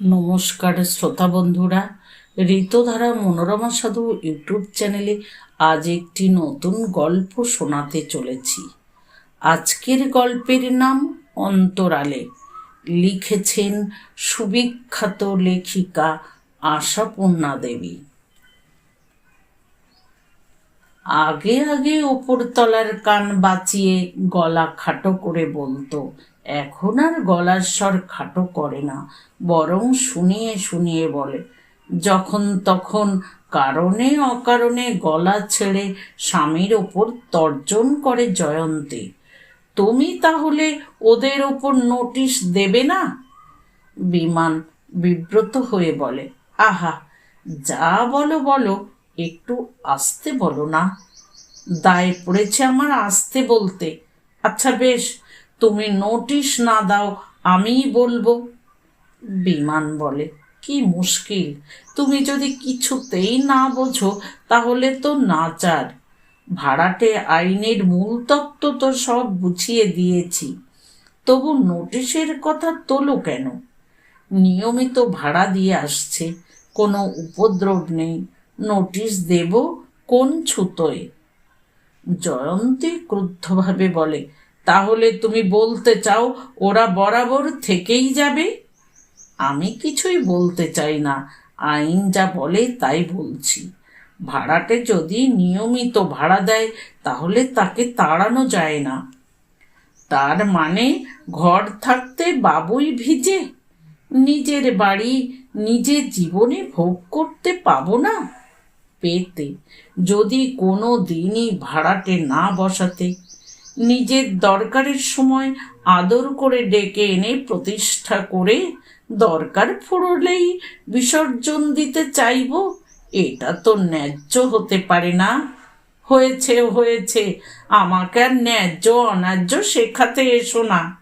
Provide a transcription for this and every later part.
নমস্কার শ্রোতা বন্ধুরা, ঋতুধারা মনোরমা সাধু ইউটিউব চ্যানেলে আজ একটি নতুন গল্প শোনাতে চলেছি। আজকের গল্পের নাম অন্তরালে। লিখেছেন সুবিখ্যাত লেখিকা আশাপূর্ণা দেবী। আগে আগে ওপরতলার কান বাঁচিয়ে গলা খাটো করে বলতো এখন আর গলার স্বর খাটো করে না, বরং শুনিয়ে শুনিয়ে বলে, যখন তখন কারণে অকারণে গলা ছেড়ে স্বামীর ওপর তর্জন করে জয়ন্তী, তুমি তাহলে ওদের ওপর নোটিশ দেবে না? বিমান বিব্রত হয়ে বলে, আহা, যা বলো বলো, একটু আসতে বলো না। দায় পড়েছে আমার আসতে বলতে। আচ্ছা বেশ তুমি নোটিশ না দাও, আমিই বলব। বিমান বলে, কি মুশকিল। তুমি যদি কিছুতেই না বোঝো, তাহলে তো নাচার ভাড়াটে আইনের মূল তত্ত্ব তো সব বুঝিয়ে দিয়েছি। তবু নোটিশের কথা তোলো কেন? নিয়মিত ভাড়া দিয়ে আসছে, কোনো উপদ্রব নেই। নোটিশ দেব কোন ছুতোয়। জয়ন্তী ক্রুদ্ধভাবে বলে তাহলে তুমি বলতে চাও ওরা বরাবর থেকেই যাবে? আমি কিছুই বলতে চাই না। আইন যা বলে তাই বলছি। ভাড়াটে যদি নিয়মিত ভাড়া দেয়, তাহলে তাকে তাড়ানো যায় না। তার মানে ঘর থাকতে বাবুই ভিজে? নিজের বাড়ি নিজের জীবনে ভোগ করতে পাবো না? পেতে। যদি কোনো দিনই ভাড়াটে না বসাতে নিজের দরকারের সময় আদর করে ডেকে এনে প্রতিষ্ঠা করে দরকার ফুরলেই বিসর্জন দিতে চাইব। এটা তো ন্যায্য হতে পারে না। হয়েছে হয়েছে। আমাকে আর ন্যায্য, অন্যায্য শেখাতে এসো না।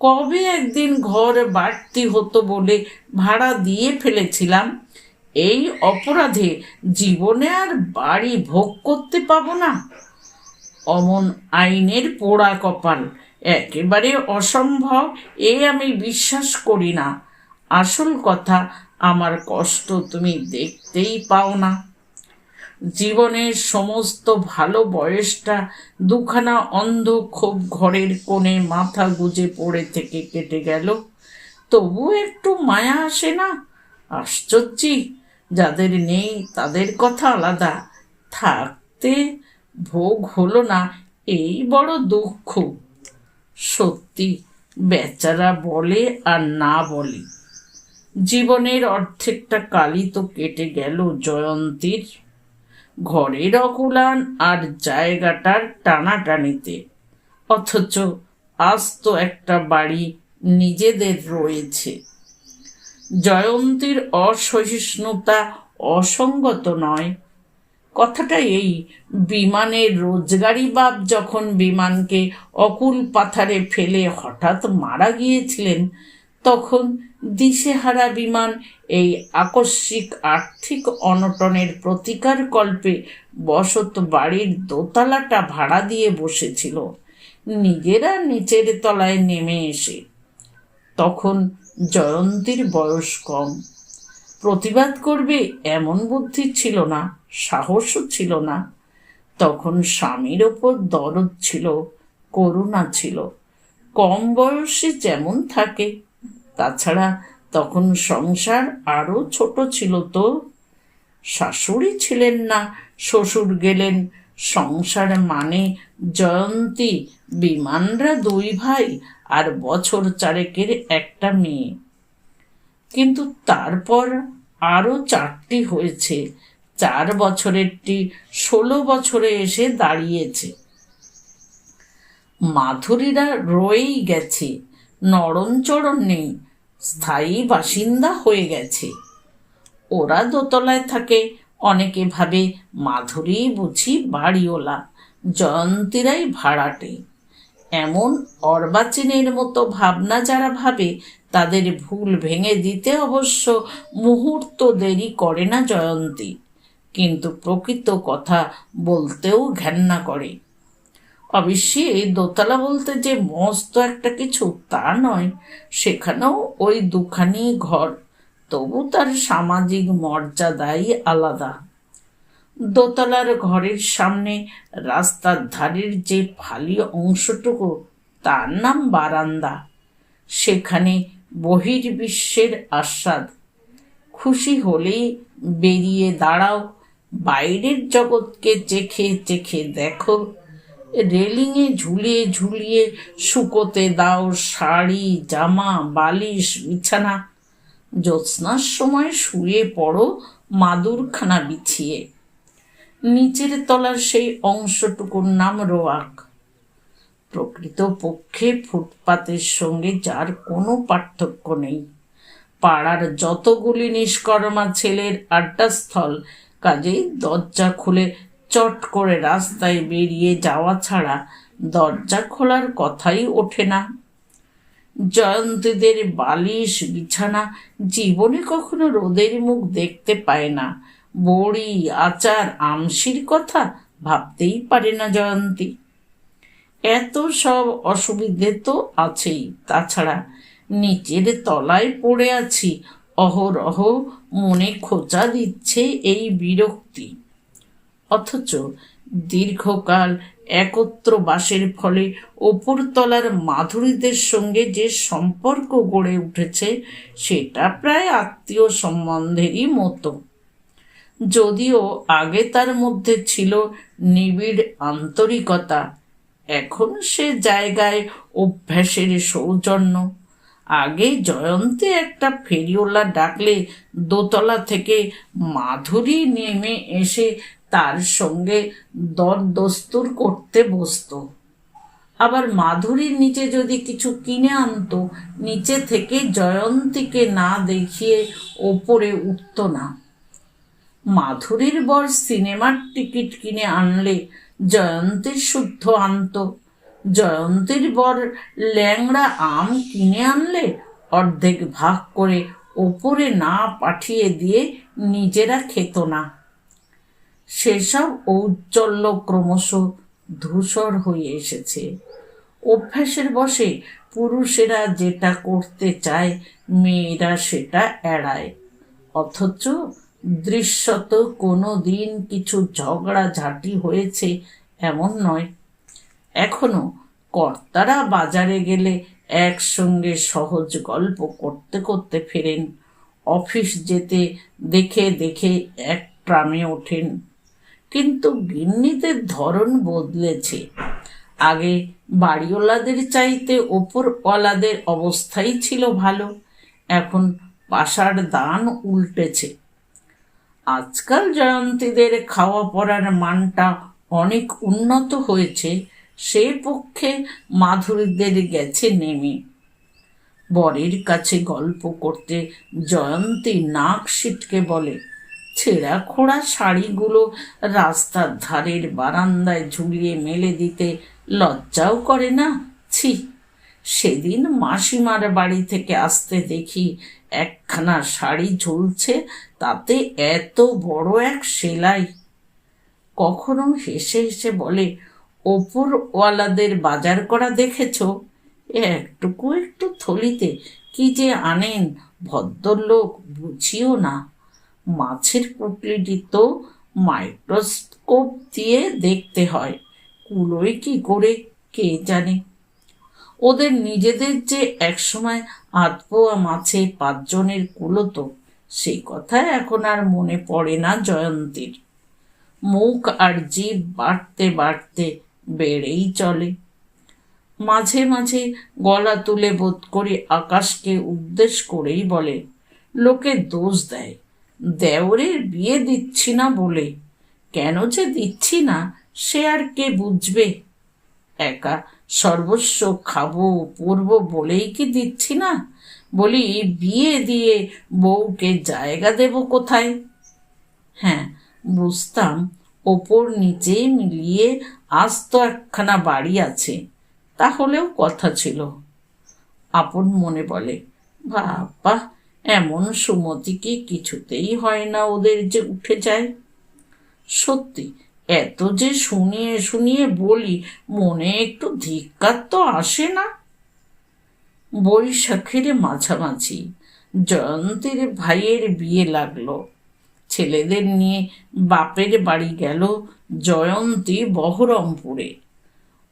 কবে একদিন ঘর বাড়তি হতো বলে ভাড়া দিয়ে ফেলেছিলাম। এই অপরাধে জীবনে আর বাড়ি ভোগ করতে পাবো না। অমন আইনের পোড়া কপাল। একেবারে অসম্ভব, এ আমি বিশ্বাস করি না। আসল কথা, আমার কষ্ট তুমি দেখতেই পাও না। জীবনের সমস্ত ভালো বয়সটা দুখানা অন্ধ ক্ষোভ ঘরের কোণে মাথা গুজে পড়ে থেকে কেটে গেল। তবু একটু মায়া আসে না? আশ্চর্যই যাদের নেই তাদের কথা আলাদা। থাকতে ভোগ হলো না এই বড় দুঃখ। সত্যি, বেচারা বলে আর না বলে। জীবনের অর্ধেকটা কালই তো কেটে গেল জয়ন্তীর। ঘরের অকুলান আর জায়গাটার টানাটানিতে। অথচ আজ তো একটা বাড়ি নিজেদের রয়েছে। জয়ন্তীর অসহিষ্ণুতা অসঙ্গত নয় কথাটা এই বিমানের রোজগারি বাপ যখন বিমানকে অকুল পাথারে ফেলে হঠাৎ মারা গিয়েছিলেন, তখন দিশেহারা বিমান এই আকস্মিক আর্থিক অনটনের প্রতিকার কল্পে বসত বাড়ির দোতলাটা ভাড়া দিয়ে বসেছিল। নিজেরা নিচের তলায় নেমে এসে। তখন জয়ন্তীর বয়স কম। প্রতিবাদ করবে এমন বুদ্ধি ছিল না, সাহসও ছিল না। তখন স্বামীর ওপর দরদ ছিল, করুণা ছিল। কম বয়সে যেমন থাকে, তাছাড়া তখন সংসার আরও ছোট ছিল তো। শাশুড়ি ছিলেন না, শ্বশুর গেলেন। সংসার মানে জয়ন্তী, বিমানরা দুই ভাই আর বছর চারেকের একটা মেয়ে। কিন্তু তারপর আরও চারটি হয়েছে। চার বছরেরটি ষোলো বছরে এসে দাঁড়িয়েছে। মাধুরীরা রয়েই গেছে। নরণচরণ নেই। স্থায়ী বাসিন্দা হয়ে গেছে। ওরা দোতলায় থাকে। অনেকে ভাবে মাধুরী বুঝি বাড়িওলা জয়ন্তীরাই ভাড়াটে। এমন অর্বাচীনের মতো ভাবনা যারা ভাবে তাদের ভুল ভেঙে দিতে অবশ্য মুহূর্ত দেরি করে না জয়ন্তী। কিন্তু প্রকৃত কথা বলতেও ঘেন্না করে। অবশ্যই দোতলা বলতে যে মস্ত একটা কিছু তা নয়, সেখানেও ওই দুখানি ঘর, তবু তার সামাজিক মর্যাদাই আলাদা। দোতলার ঘরের সামনে রাস্তার ধারের যে ফালি অংশটুকু, তার নাম বারান্দা। সেখানে বহির্বিশ্বের আস্বাদ। খুশি হলেই বেরিয়ে দাঁড়াও। বাইরের জগৎকে চেখে চেখে দেখো। রেলিংয়ে ঝুলিয়ে ঝুলিয়ে শুকোতে দাও শাড়ি, জামা, বালিশ, বিছানা। জ্যোৎস্নার সময় শুয়ে পড়ো মাদুরখানা বিছিয়ে। নিচের তলার সেই অংশটুকুর নাম রোয়াক। প্রকৃত পক্ষে ফুটপাতের সঙ্গে যার কোনো পার্থক্য নেই। পাড়ার যতগুলি নিষ্কর্মা ছেলের আড্ডাস্থল, কাজেই দরজা খুলে চট করে রাস্তায় বেরিয়ে যাওয়া ছাড়া দরজা খোলার কথাই ওঠে না। জয়ন্তীদের বালিশ, বিছানা জীবনে কখনো রোদের মুখ দেখতে পায় না। বড়ি, আচার, আমশির কথা ভাবতেই পারে না জয়ন্তী। এত সব অসুবিধে তো আছেই। তাছাড়া নিচের তলায় পড়ে আছি। অহরহ মনে খোঁচা দিচ্ছে এই বিরক্তি। অথচ দীর্ঘকাল একত্র বাসের ফলে ওপরতলার মাধুরীদের সঙ্গে যে সম্পর্ক গড়ে উঠেছে, সেটা প্রায় আত্মীয় সম্বন্ধেরই মতো। যদিও আগে তার মধ্যে ছিল নিবিড় আন্তরিকতা এখন সে জায়গায় অভ্যাসের সৌজন্য। আগে জয়ন্তী একটা ফেরিওলা ডাকলে দোতলা থেকে মাধুরী নেমে এসে তার সঙ্গে দরদস্তুর করতে বসতো। আবার মাধুরীর নিচে যদি কিছু কিনে আনতো, নিচে থেকে জয়ন্তীকে না দেখিয়ে ওপরে উঠত না। মাধুরীর বর সিনেমার টিকিট কিনে আনলে জয়ন্তীর শুদ্ধ আনত। জয়ন্তীর বর ল্যাংড়া আম কিনে আনলে অর্ধেক ভাগ করে ওপরে না পাঠিয়ে দিয়ে নিজেরা খেত না। সেসব ঔজ্জ্বল্য ক্রমশ ধূসর হয়ে এসেছে। অভ্যাসের বসে পুরুষেরা যেটা করতে চায়, মেয়েরা সেটা এড়ায়। অথচ দৃশ্যত কোনো দিন কিছু ঝগড়া ঝাঁটি হয়েছে এমন নয়। এখনও কর্তারা বাজারে গেলে একসঙ্গে সহজ গল্প করতে করতে ফেরেন। অফিস যেতে দেখে দেখে এক ট্রামে ওঠেন। কিন্তু গিন্নিদের ধরন বদলেছে। আগে বাড়িওয়ালাদের চাইতে ওপরওয়ালাদের অবস্থাই ছিল ভালো। এখন পাশার দান উল্টেছে। আজকাল জয়ন্তীদের খাওয়া পড়ার মানটা অনেক উন্নত হয়েছে সে পক্ষে মাধুরীদের গেছে নেমে। বরের কাছে গল্প করতে জয়ন্তী নাক সিটকে বলে, ছেঁড়া খোড়া শাড়িগুলো রাস্তার ধারের বারান্দায় ঝুলিয়ে মেলে দিতে লজ্জাও করে না? ছি, সেদিন মাসিমার বাড়ি থেকে আসতে দেখি একখানা শাড়ি ঝুলছে, তাতে এত বড় এক সেলাই। কখনো হেসে হেসে বলে, ওপরওয়ালাদের বাজার করা দেখেছ? একটুকু একটু থলিতে, কি যে আনেন? ভদ্রলোক বুঝিও না। মাছের পুটলিটি তো মাইক্রোস্কোপ দিয়ে দেখতে হয়। কুলোয় কি করে, কে জানে? ওদের নিজেদের যে একসময় আধপোয়া মাছে পাঁচজনের কুলোতো সেই কথা এখন আর মনে পড়ে না জয়ন্তীর। মুখ আর জীব বাড়তে বাড়তে বেড়েই চলে। মাঝে মাঝে গলা তুলে বোধ করে আকাশকে উদ্দেশ করেই বলে, লোকে দোষ দেয়। দেওরের বিয়ে দিচ্ছি না বলে। কেন যে দিচ্ছি না, সে আর কে বুঝবে? একা সর্বস্ব খাব, পরবো বলেই কি দিচ্ছি না? বলি, বিয়ে দিয়ে বউকে জায়গা দেব কোথায়? হ্যাঁ বুঝতাম ওপর নিচে মিলিয়ে আজ তো একখানা বাড়ি আছে। তাহলেও কথা ছিল। আপন মনে বলে, বাবা, এমন সুমতি কি কিছুতেই হয় না ওদের যে উঠে যায়। সত্যি এত যে শুনিয়ে শুনিয়ে বলি, মনে একটু ধিক্কার তো আসে না। বৈশাখের মাঝামাঝি জয়ন্তীর ভাইয়ের বিয়ে লাগল। ছেলেদের নিয়ে বাপের বাড়ি গেল জয়ন্তী বহরমপুরে।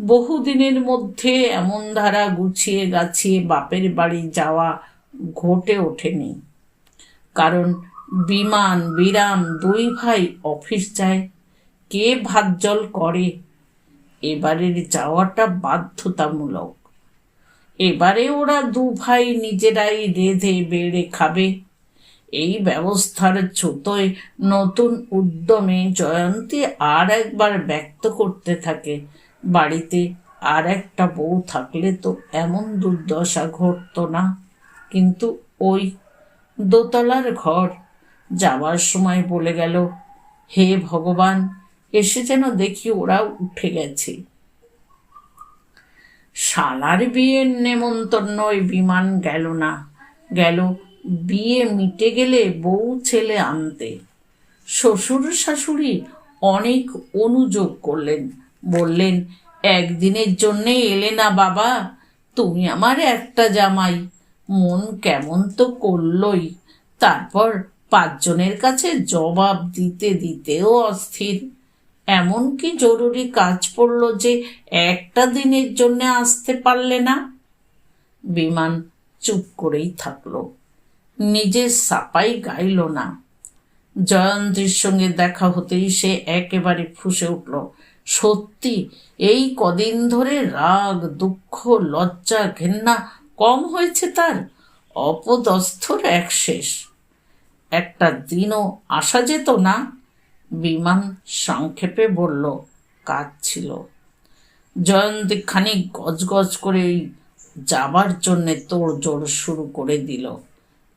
বহুদিনের মধ্যে এমন ধারা গুছিয়ে গাছিয়ে বাপের বাড়ি যাওয়া ঘটে ওঠেনি। কারণ বিমান, বিরাম দুই ভাই অফিস যায় কে ভাত জল করে? এবারের যাওয়াটা বাধ্যতামূলক। এবারে ওরা দু ভাই নিজেরাই রেঁধে বেড়ে খাবে। এই ব্যবস্থার ছুতোয় নতুন উদ্যমে জয়ন্তী আর একবার ব্যক্ত করতে থাকে। বাড়িতে আর একটা বউ থাকলে তো এমন দুর্দশা ঘটতো না। কিন্তু ওই দোতলার ঘর যাওয়ার সময় বলে গেল, হে ভগবান এসে যেন দেখি ওরা উঠে গেছে। শালার বিয়ের নেমন্তন্ন ওই বিমান গেল না। গেল বিয়ে মিটে গেলে বউ ছেলে আনতে। শ্বশুর শাশুড়ি অনেক অনুযোগ করলেন। বললেন, একদিনের জন্যে এলে না বাবা, তুমি আমার একটা জামাই। মন কেমন তো করলই। তারপর পাঁচজনের কাছে জবাব দিতে দিতেও অস্থির। এমন কি জরুরি কাজ পড়ল যে একটা দিনের জন্য আসতে পারলে না? বিমান চুপ করেই থাকল। নিজের সাপাই গাইল না। জয়ন্তীর সঙ্গে দেখা হতেই সে একেবারে ফুসে উঠল। সত্যি, এই কদিন ধরে রাগ, দুঃখ, লজ্জা, ঘেন্না কম হয়েছে তার? অপদস্থর এক শেষ। একটা দিনও আসা যেত না? বিমান সংক্ষেপে বলল, কাজ ছিল। জয়ন্তী খানিক গজগজ করে যাবার জন্যে তোড়জোড় শুরু করে দিল।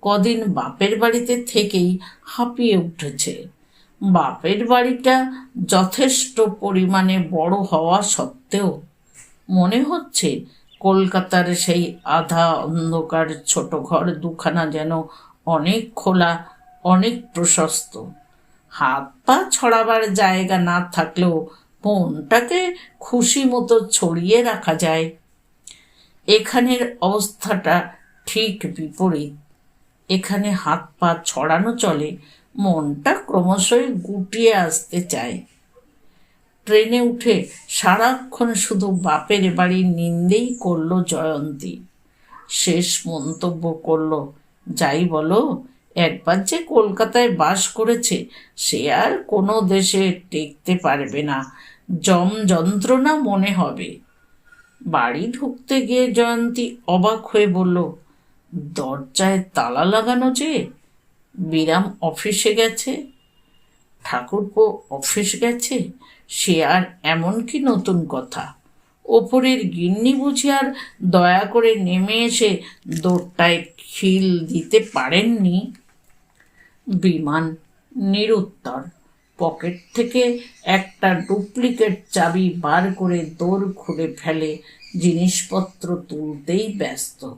কদিন বাপের বাড়িতে থেকেই হাঁপিয়ে উঠেছে। বাপের বাড়িটা যথেষ্ট পরিমাণে বড় হওয়া সত্ত্বেও মনে হচ্ছে কলকাতার সেই আধা অন্ধকার ছোট ঘর দুখানা যেন অনেক খোলা, অনেক প্রশস্ত। হাত পা ছড়াবার জায়গা না থাকলেও মনটাকে খুশি মতো ছড়িয়ে রাখা যায়। এখানের অবস্থাটা ঠিক বিপরীত। এখানে হাত পা ছড়ানো চলে, মনটা ক্রমশই গুটিয়ে আসতে চায়। ট্রেনে উঠে সারাক্ষণ শুধু বাপের বাড়ির নিন্দেই করল জয়ন্তী। শেষ মন্তব্য করল, যাই বলো একবার যে কলকাতায় বাস করেছে, সে আর কোনো দেশে টেকতে পারবে না। জম যন্ত্রণা মনে হবে। বাড়ি ঢুকতে গিয়ে জয়ন্তী অবাক হয়ে বলল, দরজায় তালা লাগানো যে? বিরাম অফিসে গেছে? ঠাকুরপো অফিস গেছে? সে আর এমন কি নতুন কথা? ওপরের গিন্নি বুঝি আর দয়া করে নেমে এসে দোরটায় খিল দিতে পারেননি। বিমান নিরুত্তর। পকেট থেকে একটা ডুপ্লিকেট চাবি বার করে দোর খুলে ফেলে, জিনিসপত্র তুলতেই ব্যস্ত।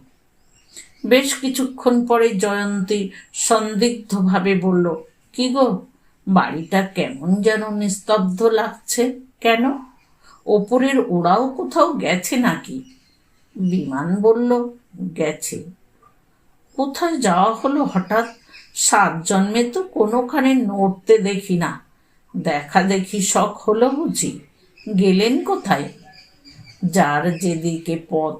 বেশ কিছুক্ষণ পরে জয়ন্তী সন্দিগ্ধভাবে বলল, কি গো, বাড়িটা কেমন যেন নিস্তব্ধ লাগছে, কেন? ওপরের ওরাও কোথাও গেছে নাকি? বিমান বলল, গেছে। কোথায় যাওয়া হলো হঠাৎ? সাত জন্মে তো কোনোখানে নড়তে দেখি না। দেখা দেখি শখ হলো বুঝি। গেলেন কোথায়? যার যেদিকে পথ।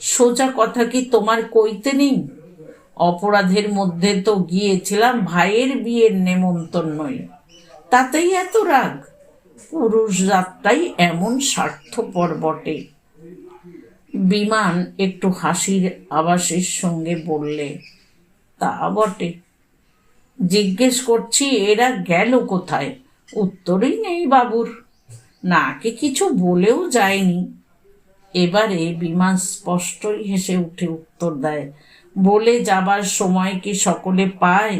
সোজা কথা কি তোমার কইতে নেই? অপরাধের মধ্যে তো গিয়েছিলাম ভাইয়ের বিয়ের নেমন্তন্নই। তাতেই এত রাগ। পুরুষ যাত্রাই এমন স্বার্থপর বটে। বিমান একটু হাসির আবাসের সঙ্গে বললে, তা বটে। জিজ্ঞেস করছি, এরা গেল কোথায়? উত্তরই নেই বাবুর। নাকে কিছু বলেও যায়নি। এবারে বিমান স্পষ্টই হেসে উঠে উত্তর দেয়, বলে যাবার সময় কি সকলে পায়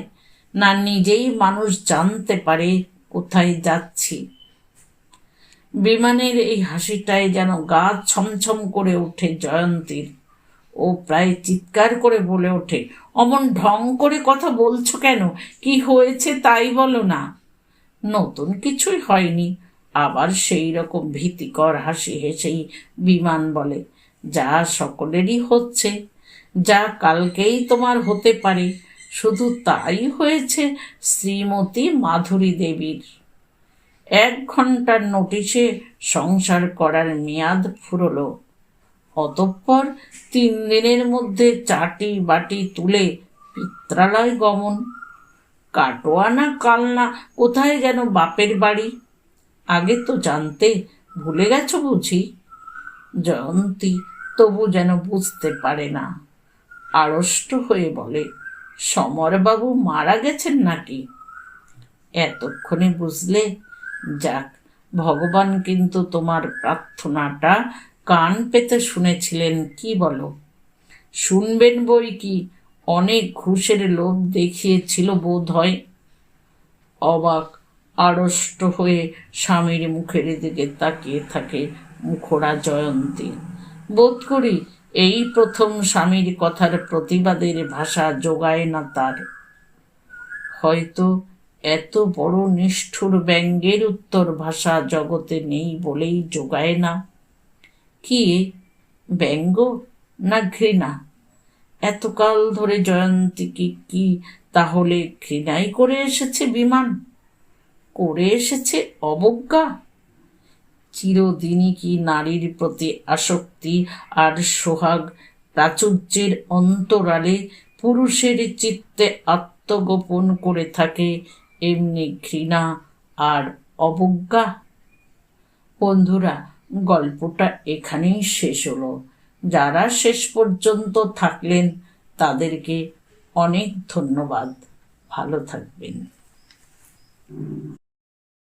না নিজেই মানুষ জানতে পারে কোথায় যাচ্ছি? বিমানের এই হাসিটায় যেন গা ছমছম করে ওঠে জয়ন্তীর। ও প্রায় চিৎকার করে বলে ওঠে, অমন ঢং করে কথা বলছো কেন? কি হয়েছে তাই বলো না। নতুন কিছুই হয়নি, আবার সেই রকম ভীতিকর হাসি হেসেই বিমান বলে, যা সকলেরই হচ্ছে, যা কালকেই তোমার হতে পারে, শুধু তাই হয়েছে শ্রীমতী মাধুরী দেবীর। এক ঘণ্টার নোটিশে সংসার করার মেয়াদ ফুরলো। অতঃপর তিন দিনের মধ্যে চাটি বাটি তুলে পিত্রালয় গমন। কাটোয়া না কালনা, কোথায় যেন বাপের বাড়ি। আগে তো জানতে ভুলে গেছো বুঝি? জয়ন্তী তবু যেন বুঝতে পারে না। আড়ষ্ট হয়ে বলে, সমরবাবু মারা গেছেন নাকি? এতক্ষণে বুঝলে, যাক, ভগবান কিন্তু তোমার প্রার্থনাটা কান পেতে শুনেছিলেন, কি বলো? শুনবেন বই কি? অনেক ঘুষের লোভ দেখিয়েছিল বোধ হয়। অবাক, আড়ষ্ট হয়ে স্বামীর মুখের দিকে তাকিয়ে থাকে মুখরা জয়ন্তী। বোধ করি এই প্রথম স্বামীর কথার প্রতিবাদের ভাষা যোগায় না তার। হয়তো এত বড় নিষ্ঠুর ব্যঙ্গের উত্তর ভাষা জগতে নেই বলেই যোগায় না। কি ব্যঙ্গ না ঘৃণা? এতকাল ধরে জয়ন্তী কি কি তাহলে ঘৃণাই করে এসেছে বিমান? করে এসেছে অবজ্ঞা? চিরদিনই কি নারীর প্রতি আসক্তি আর সোহাগ প্রাচুর্যের অন্তরালে পুরুষের চিত্তে আত্মগোপন করে থাকে এমনি ঘৃণা আর অবজ্ঞা? বন্ধুরা গল্পটা এখানেই শেষ হলো। যারা শেষ পর্যন্ত থাকলেন তাদেরকে অনেক ধন্যবাদ। ভালো থাকবেন।